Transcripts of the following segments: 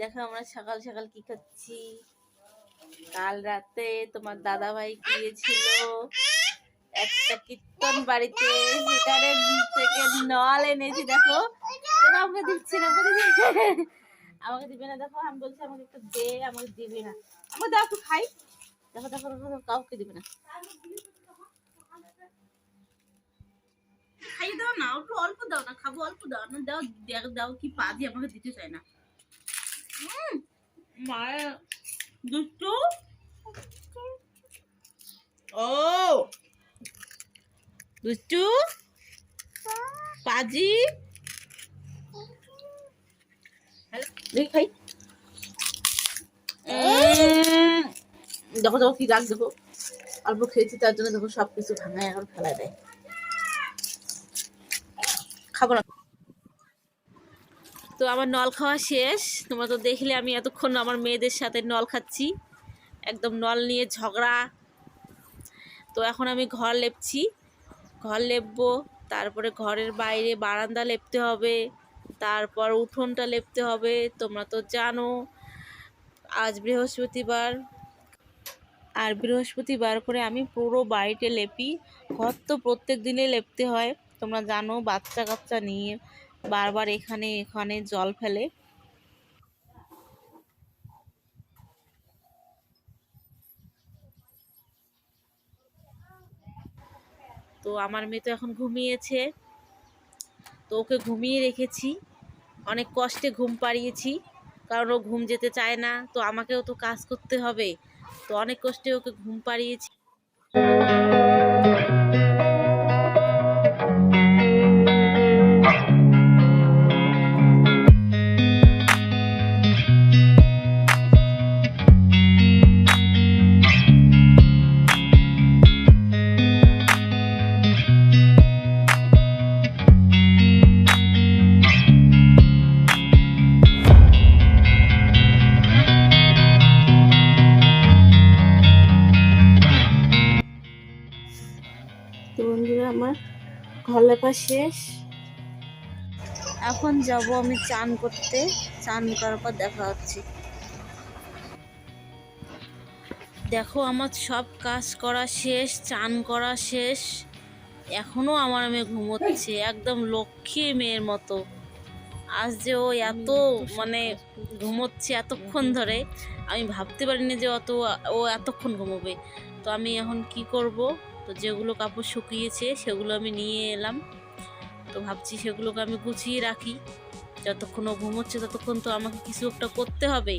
দেখো আমরা সকাল সকাল কি খাচ্ছি? কাল রাতে তোমার দাদা ভাই গিয়েছিল একটা কীর্তন বাড়িতে, সেখানে থেকে নল এনেছি, দেখো। আমাকে দিচ্ছে না, আমাকে দিবে না, দেখো, আমি বলছি, আমাকে একটু দে, আমাকে দিবে না। আমাকে দাও একটু খাই। দেখো দেখো দেখো কাউকে দিবে না। খাইয়ে দাও না, একটু অল্প দাও না, খাব, অল্প দাও না, দাও দাও দাও কি পা দিয়ে আমাকে দিতে চায় না। মায়ের দুষ্টু। ও দুষ্টু পাজি। হ্যালো। দেখি দেখো দেখো কি রাগ দেখো। অল্প খেয়েছি তার জন্য দেখো সব কিছু ভাঙায় এখন ফেলা দেয়। খাব না। তো আমার নল খাওয়া শেষ। তোমরা তো দেখলে আমি এতক্ষণ আমার মেয়েদের সাথে নল খাচ্ছি। একদম নল নিয়ে ঝগড়া। তো এখন আমি ঘর লেপছি। ঘর লেপবো, তারপরে ঘরের বাইরে বারান্দা লেপতে হবে, তারপর উঠোনটা লেপতে হবে। তোমরা তো জানো, আজ বৃহস্পতিবার। আর বৃহস্পতিবার করে আমি পুরো বাড়িতে লেপি। ঘর তো প্রত্যেক দিনে লেপতে হয়। তোমরা জানো বাচ্চা কাচ্চা নিয়ে বারবার এখানে এখানে জল ফেলে। তো আমার মেয়ে তো এখন ঘুমিয়েছে। তো ওকে ঘুমিয়ে রেখেছি। অনেক কষ্টে ঘুম পাড়িয়েছি। কারণ ও ঘুম যেতে চায় না, তো আমাকেও তো কাজ করতে হবে। তো অনেক কষ্টে ওকে ঘুম পাড়িয়েছি। আমার। ঘর শেষ। এখন যাব আমি চান করতে। চান করার পর দেখা হচ্ছে। দেখো আমার সব কাজ করা শেষ, চান করা শেষ। এখনও আমার মেয়ে ঘুমোচ্ছে, একদম লক্ষ্মী মেয়ের মতো। আজ যে ও এত মানে ঘুমোচ্ছে এতক্ষণ ধরে। আমি ভাবতে পারিনি যে অত, ও এতক্ষণ ঘুমোবে। তো আমি এখন কি করব? তো যেগুলো কাপড় শুকিয়েছে সেগুলো আমি নিয়ে এলাম। তো ভাবছি সেগুলোকে আমি গুছিয়ে রাখি। যতক্ষণ ও ঘুমোচ্ছে ততক্ষণ তো আমাকে কিছু একটা করতে হবে।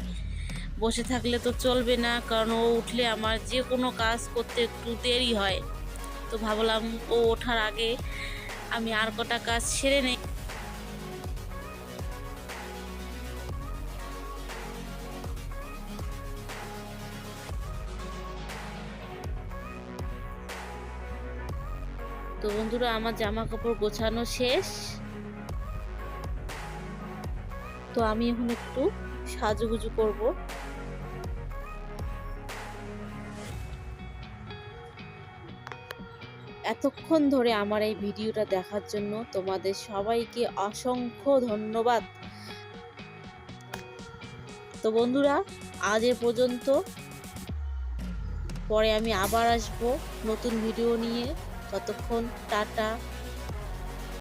বসে থাকলে তো চলবে না, কারণ ও উঠলে আমার যে কোনো কাজ করতে একটু দেরি হয়। তো ভাবলাম ও ওঠার আগে আমি আর কটা কাজ সেরে নেই। তো বন্ধুরা, আমার জামা কাপড় গোছানো শেষ। তো আমি এখন একটু সাজুগুজু করব। এতক্ষণ ধরে আমার এই ভিডিওটা দেখার জন্য তোমাদের সবাইকে অসংখ্য ধন্যবাদ। তো বন্ধুরা, আজ এ পর্যন্ত। পরে আমি আবার আসব নতুন ভিডিও নিয়ে। ততক্ষণ টাটা।